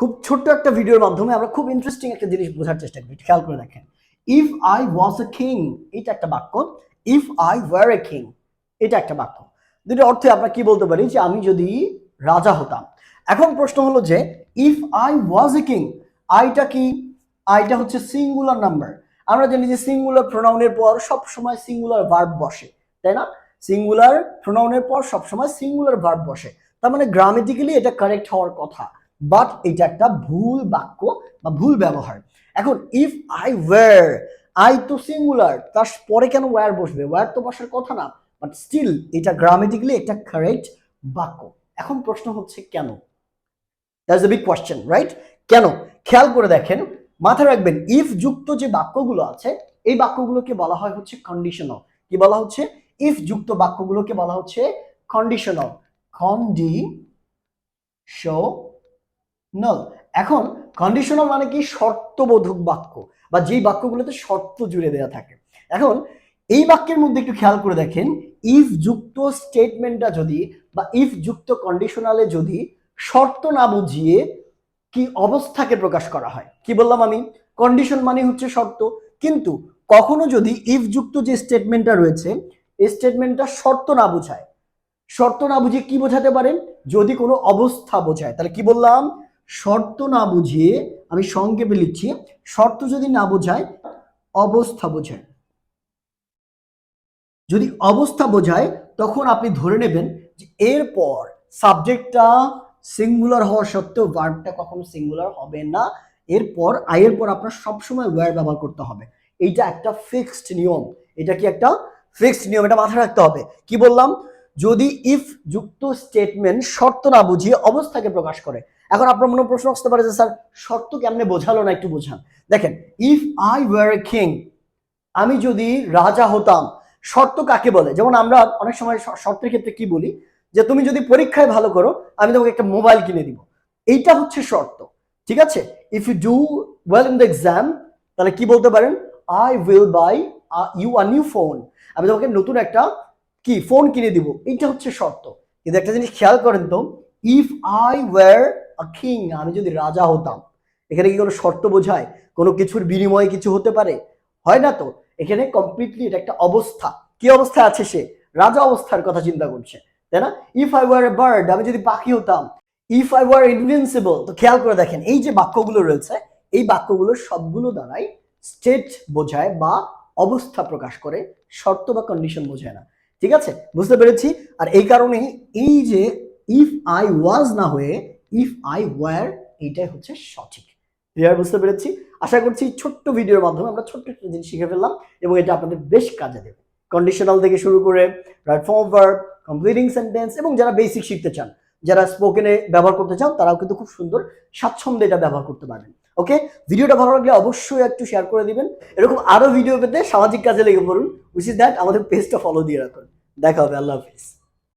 খুব ছোট্ট একটা ভিডিওর মাধ্যমে আমরা খুব ইন্টারেস্টিং একটা জিনিস বোঝার চেষ্টা করি খেয়াল করে দেখেন। If I was a king এটা একটা বাক্য। If I were a king এটা একটা বাক্য। দুটো অর্থে আমরা কি বলতে পারি যে আমি যদি রাজা হতাম। এখন প্রশ্ন হলো যে if I was a king আইটা কি? আইটা হচ্ছে সিঙ্গুলার নাম্বার আমরা জানি যে সিঙ্গুলার প্রোনাউনের পর সব সময় সিঙ্গুলার ভার্ব বসে, তাই না? সিঙ্গুলার প্রোনাউনের পর সব সময় সিঙ্গুলার ভার্ব বসে। তার মানে গ্রামেটিক্যালি এটা কারেক্ট হওয়ার কথা। বাট এটা একটা ভুল বাক্য বা ভুল ব্যবহার। এখন ইফ আই ওয়ার আই তো সিঙ্গুলার তার পরে কেন ওয়ার বসবে? ওয়ার তো বসার কথা না বাট স্টিল এটা গ্রামেটিক্যালি একটা কারেক্ট বাক্য। এখন প্রশ্ন হচ্ছে কেন? That's a big question right কেন? খেয়াল করে দেখেন, মাথায় রাখবেন ইফ যুক্ত যে বাক্যগুলো আছে, এই বাক্যগুলোকে বলা হয় হচ্ছে কন্ডিশনাল কি বলা হচ্ছে? ইফ যুক্ত বাক্যগুলোকে বলা হচ্ছে কন্ডিশনাল কন্ডিশনাল এখন কন্ডিশনাল মানে কি? শর্তবোধক বাক্য, বা যেই বাক্যগুলোতে শর্ত জুড়ে দেওয়া থাকে। এখন এই বাক্যের মধ্যে একটু খেয়াল করে দেখেন ইফ যুক্ত স্টেটমেন্টটা যদি, বা ইফ যুক্ত কন্ডিশনালে যদি শর্ত না বুঝিয়ে কি অবস্থাকে প্রকাশ করা হয়। কি বললাম আমি? কন্ডিশন মানে হচ্ছে শর্ত। কিন্তু কখনো যদি ইফ যুক্ত যে স্টেটমেন্টটা রয়েছে, এই স্টেটমেন্টটা শর্ত না বোঝায়, শর্ত না বুঝিয়ে কি বোঝাতে পারেন? যদি কোনো অবস্থা বোঝায়। তাহলে কি বললাম? শর্ত না বুঝিয়ে আমি সংক্ষেপে লিখছি, শর্ত যদি না বোঝায়, অবস্থা বোঝায়। যদি অবস্থা বোঝায়, তখন আপনি ধরে নেবেন যে এরপর সাবজেক্টটা সিঙ্গুলার হওয়া সত্ত্বেও ভার্বটা কখনো সিঙ্গুলার হবে না। এরপর আয়ের পর আপনার সবসময় ওয়ার ব্যবহার করতে হবে। এইটা একটা ফিক্সড নিয়ম। এটা কি একটা ফিক্সড নিয়ম? এটা মাথায় রাখতে হবে। কি বললাম? যদি ইফ যুক্ত স্টেটমেন্ট শর্ত না বুঝিয়ে অবস্থাকে প্রকাশ করে। এখন আপনার মনে প্রশ্ন আসতে পারে যে, স্যার, শর্ত কেমনে বোঝালো না একটু বোঝান? দেখেন if I were a king আমি যদি রাজা হতাম, শর্ত কাকে বলে? যেমন আমরা অনেক সময় শর্তের ক্ষেত্রে কি বলি? যে, তুমি যদি পরীক্ষায় ভালো করো, আমি তোমাকে একটা মোবাইল কিনে দিব। এইটা হচ্ছে শর্ত, ঠিক আছে? If you do well in the exam তাহলে কি বলতে পারেন? I will buy you a new phone আমি তোমাকে নতুন একটা কি? ফোন কিনে দিব। এটা হচ্ছে শর্ত। কিন্তু একটা জিনিস খেয়াল করেন তো if I were a king আমি যদি রাজা হতাম, এখানে কি কোনো শর্ত বোঝায়? কোনো কিছুর বিনিময়ে কিছু হতে পারে? হয় না তো? এখানে কমপ্লিটলি এটা একটা অবস্থা। কি অবস্থা আছে সে? রাজা অবস্থার কথা চিন্তা করছে, তাই না? If I were a bird আমি যদি পাখি হতাম ইফ আই ওয়ার ইনভিনসিবল তো খেয়াল করে দেখেন, এই যে বাক্যগুলো রয়েছে, এই বাক্যগুলো সবগুলো দ্বারাই স্টেট বোঝায় বা অবস্থা প্রকাশ করে, শর্ত বা কন্ডিশন বোঝায় না। ঠিক আছে? বুঝতে পেরেছি? আর এই কারণেই এই যে ইফ আই ওয়াজ না হয়ে ইফ আই ওয়ার এইটাই হচ্ছে সঠিক। ক্লিয়ার বুঝতে পেরেছি? আশা করছি ছোট্ট ভিডিওর মাধ্যমে আমরা ছোট্ট একটা জিনিস শিখে ফেললাম এবং এটা আপনাদের বেশ কাজে দেবে। কন্ডিশনাল থেকে শুরু করে right form verb completing sentence এবং যারা বেসিক শিখতে চান, যারা স্পোকেনে ব্যবহার করতে চান, তারাও কিন্তু খুব সুন্দর স্বাচ্ছন্দ্যে এটা ব্যবহার করতে পারবেন। ওকে ভিডিওটা ভালো লাগলে অবশ্যই একটু শেয়ার করে দিবেন। এরকম আরও ভিডিও পেতে সামাজিক কাজে লেগে পড়ুন ইজ দ্যাট আমাদের পেজটা ফলো দিয়ে রাখুন। দেখা হবে, আল্লাহ হাফিজ।